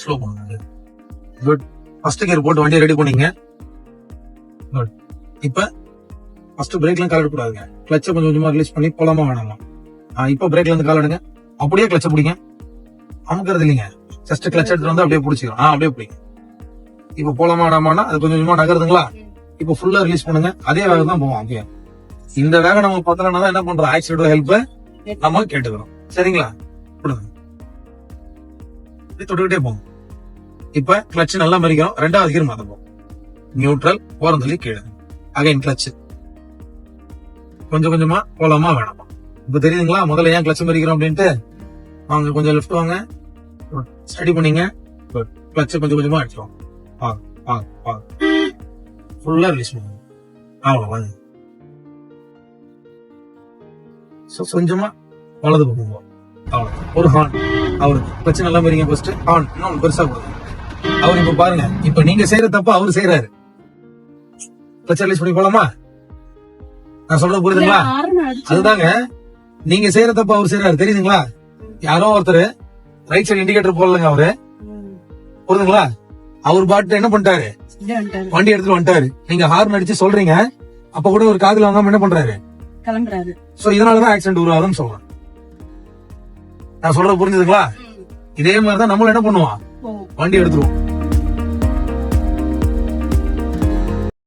Slow பண்ணுங்க good first gear போட்டு வண்டியை ரெடி பண்ணீங்க. குட் இப்போ ஃபர்ஸ்ட் பிரேக்லாம் கால் எடுக்கூடாதுங்க கிளச்சை கொஞ்சம் கொஞ்சமா ரிலீஸ் பண்ணி போலாமா வேணாமா? ஆ, இப்போ பிரேக்ல இருந்து கால் எடுங்க. அப்படியே கிளச்சை பிடிங்க. அமுக்கிறது இல்லைங்க. ஜஸ்ட் கிளச் எடுத்துட்டு வந்து அப்படியே பிடிச்சிக்கலாம் ஆ அப்படியே பிடிங்க. இப்போ போலாமா வேணாமான்னா அது கொஞ்சம் கொஞ்சமா நகருதுங்களா? இப்போ ஃபுல்லா ரிலீஸ் பண்ணுங்க. அதே வேகம் தான் போவோம். அப்படியே இந்த வேகம் நம்ம பார்த்தோம்னா தான் என்ன பண்றோம் ஆக்சிடென்ட் ஹெல்ப் நம்ம கேட்டுக்கிறோம். சரிங்களா? கொடுங்க. தொட்டுக்கிட்டே போங்க. இப்ப கிளச் நல்லா மறிக்கிறோம் ரெண்டாவது கீர் மாத்தப்போம் நியூட்ரல் போறோம் கீழே. அகைன் கிளச் கொஞ்சம் கொஞ்சமா போலாமா வேணாமா? இப்ப தெரியுதுங்களா? முதல்ல ஏன் கிளச் மறிக்கிறோம் அப்படின்ட்டு? வாங்க கொஞ்சம் லெஃப்ட் வாங்க. ஸ்டடி பண்ணீங்க. கிளச் கொஞ்சம் கொஞ்சமா அடிச்சிருவோம். வாங்க வாங்க வாங்க ஃபுல்லா ரிலீஸ் பண்ணுவோம் அவ்வளோ வாங்க கொஞ்சமா வலது பக்கம் அவ்வளோ ஒரு ஹார்ன் அவருக்கு. பிரச்சனை நல்லா மறிங்க ஃபர்ஸ்ட் ஹார்ன் இன்னும் பெருசா போகுது அவர் இப்ப பாருங்க இப்ப நீங்க செய்யற தப்ப அவர் செய்யறாரு பிரச்சனை பண்ணி போலாமா? நான் சொல்றது புரியுதுங்களா? அதுதாங்க நீங்க செய்யற தப்ப அவர் செய்யறாரு தெரியுதுங்களா? யாரோ ஒருத்தர் ரைட் சைடு இண்டிகேட்டர் போடலங்க அவரு. புரியுதுங்களா? அவர் பாட்டு என்ன பண்ணிட்டாரு? வண்டி எடுத்துட்டு வந்துட்டாரு. நீங்க ஹார்ன் அடிச்சு சொல்றீங்க. அப்ப கூட ஒரு காதுல வாங்காம என்ன பண்றாரு? கிளம்புறாரு. சோ இதனாலதான் ஆக்சிடென்ட் உருவாகுதுன்னு சொல்றேன். நான் சொல்றது புரிஞ்சுதுங்களா? இதே மாதிரிதான் நம்மளும் என்ன பண்ணுவோம்? ஓ. வண்டி எடுத்துருவோம்.